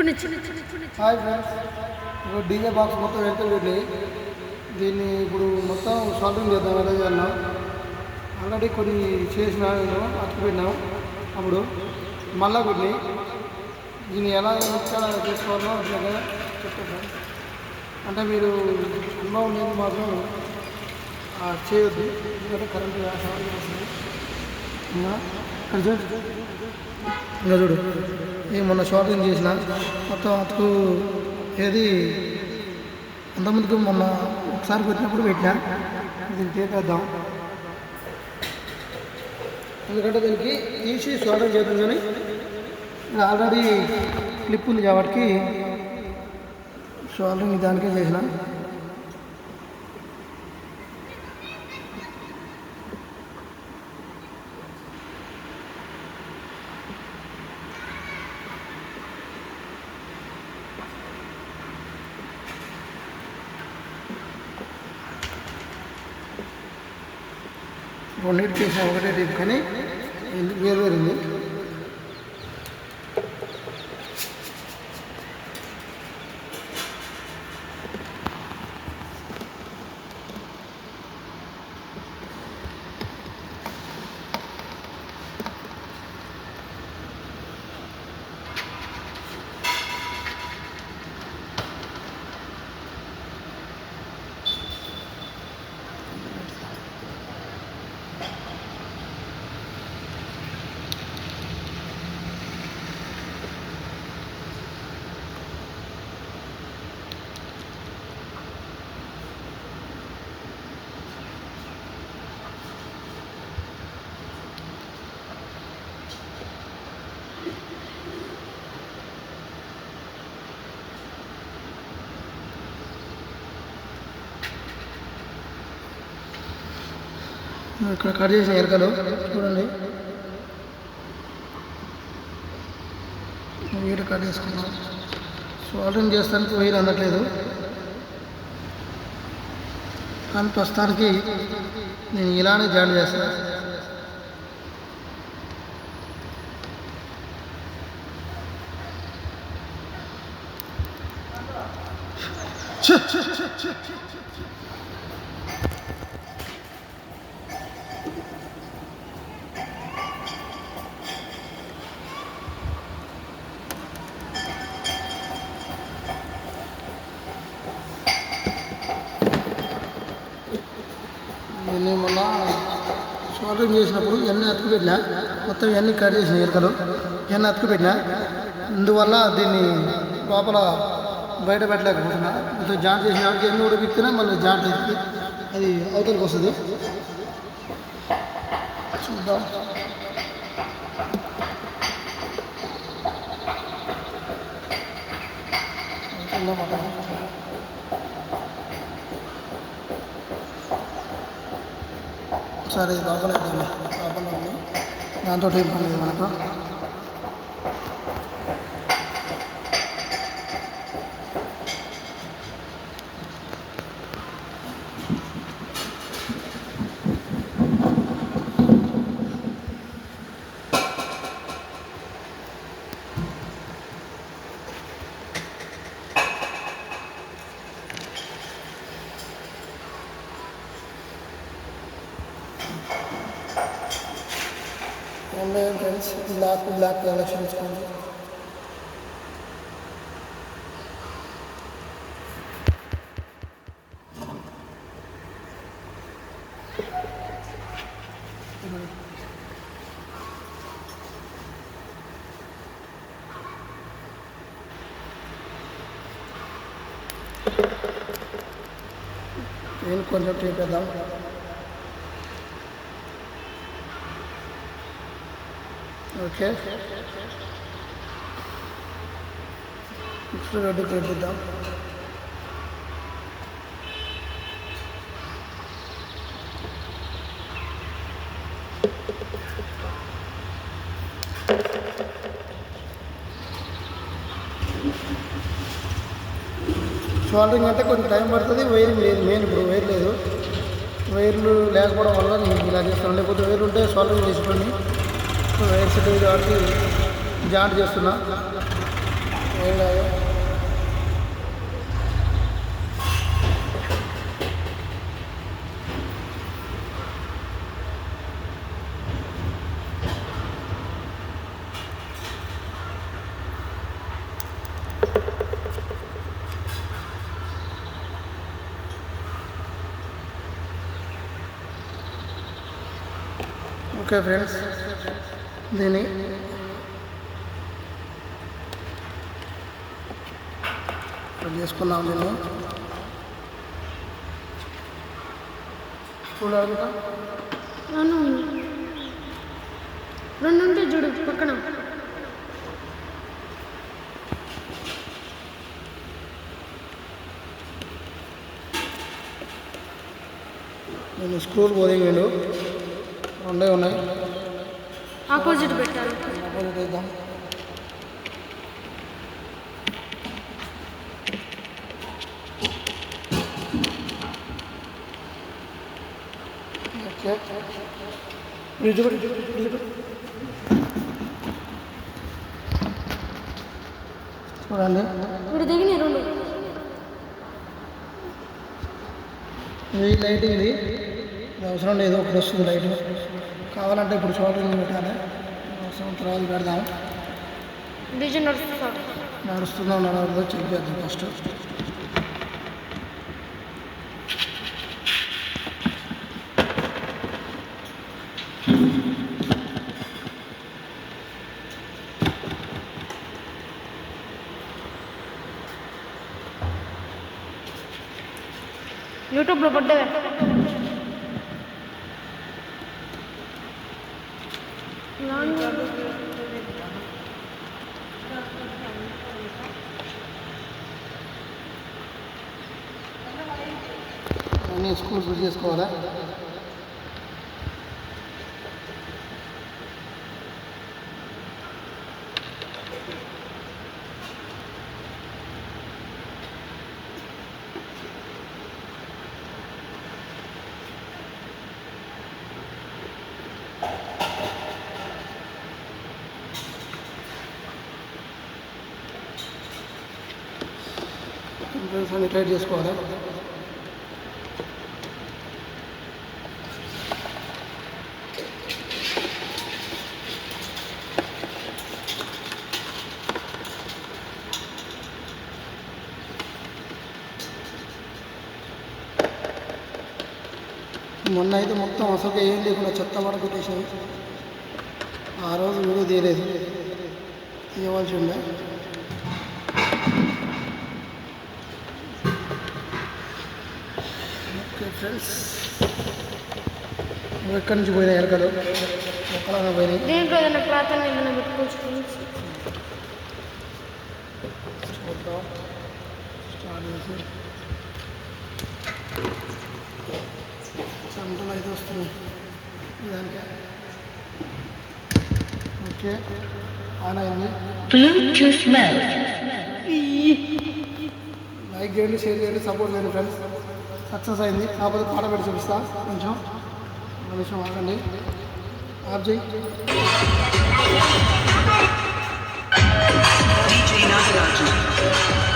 ఇప్పుడు నుంచి hi friends ఇప్పుడు డీజే బాక్స్ మొత్తం వెంటనే వెళ్ళి దీన్ని ఇప్పుడు మొత్తం సాల్వింగ్ చేద్దాం ఎలా చేయాలన్నా. ఆల్రెడీ కొన్ని చేసిన నేను అప్పుడు మళ్ళా కొన్ని. దీన్ని ఎలా ఎలా చేసుకోవాలో అట్లా చెప్తాను. అంటే మీరు అనుభవం లేదు మాత్రం చేయొద్దు. ఎందుకంటే కరెంట్ సవాల్ చేస్తుంది. ఇంకా? చూడు. మొన్న షాపింగ్ చేసిన మొత్తం అతకు ఏది అంతమందికి మొన్న ఒకసారి పెట్టినప్పుడు పెట్టినా. దీన్ని తీపేద్దాం ఎందుకంటే దీనికి తీసి షోల్డర్ చేద్దాం కానీ ఆల్రెడీ క్లిప్ ఉంది కాబట్టి షోల్డరింగ్ దానికే చేసిన. రెండింటి చేసిన ఒకటే రేపు కానీ వేరు వేరు ఉంది. ఇక్కడ కట్ చేసిన ఎరకలు చూడండి. వీరు కట్ చేసుకున్నాం సోల్డరింగ్ చేస్తానికి వీరు అనట్లేదు. కానీ ప్రస్తుతానికి నేను ఇలానే జాయిన్ చేస్తాను మేము మొన్న షోల్డరింగ్ చేసినప్పుడు ఎన్ని అతుకు పెట్టినా మొత్తం ఇవన్నీ కట్ చేసిన ఎరుకలు ఎన్ని అతుకు పెట్టినా అందువల్ల దీన్ని లోపల బయట పెట్టలేకపోతున్నా. ఇంత జాయింట్ చేసిన వాటికి ఎన్ని కూడా పిక్కినా మళ్ళీ జాయింట్ చేసి అది అవతలకు వస్తుంది. చూద్దాం. అవతల ఒకసారి లోపల వేద్దాం లోపల దాంతో ఏం పని మనకు. ఉన్నాయి ఫ్రెండ్స్ బ్లాక్ బ్లాక్ కలెక్షన్ ఇచ్చుకోండి నేను కొంచెం టేపేద్దాం ఓకే. ఇప్పుడు రెడ్డి పెట్టిద్దాం సోల్డరింగ్ అంటే కొంచెం టైం పడుతుంది. వైర్ లేదు మెయిన్ ఇప్పుడు వైర్ లేదు. వైర్లు లేకపోవడం వల్ల నేను ఇలా చేస్తాను. లేకపోతే వైర్లు ఉంటే సోల్డరింగ్ చేసుకోండి. వైర్ సెట్ కాబట్టి జాయింట్ చేస్తున్నా. ఏం కాదు ఓకే ఫ్రెండ్స్ ఇక్కడ చేసుకున్నాం స్కూల్ అడుగుతా రెండు ఉంటాయి చూడు పక్కన. నేను స్కూల్ పోదింగ్ వీళ్ళు రెండే ఉన్నాయి. ఆపోజిట్ పెట్టాలి ఆపోజిట్ వేద్దాం. చూడండి. ఇప్పుడు దిగినాయి రెండు ఇది లైట్ ఇది. ఇది అవసరం లేదు ఒకటి వస్తుంది లైట్. కావాలంటే ఇప్పుడు షార్టింగ్ పెట్టాలి. తర్వాత పెడదాం. డిజైన్ నడుస్తుంది నడుస్తుందో నడవదో చెక్ చేద్దాం ఫస్ట్. యూట్యూబ్లో పడ్డవే. అన్నీ స్కూల్ ఫిట్ చేసుకోవాలా ఎంట్రన్స్ అన్ని టైట్ చేసుకోవాలి? మొన్న అయితే మొత్తం అసలు ఏం లేకుండా చెత్త వరకు తీసాయి ఆ రోజు వీడియో తీయలేదు. ఇవ్వాల్సి ఉండే. ఓకే ఫ్రెండ్స్ నువ్వు ఎక్కడి నుంచి పోయినాయి ఎరకలు మొక్కలన్నా పోయినాయి దీంట్లో ఏదైనా ప్రార్థన ఏదైనా పెట్టుకోవచ్చు. చూద్దాం. స్టార్ట్ చేసి. సంతలు అయితే వస్తున్నాయి. దానికి. ఓకే. ఆన్ అయింది. లైక్ చేయండి షేర్ చేయండి సపోర్ట్ చేయండి ఫ్రెండ్స్ సక్సెస్ అయింది. కాకపోతే పాట పెట్టి చూపిస్తా. కొంచెం. ఒక నిమిషం ఆగండి. ఆప్ చేయి DJ Nagarajan.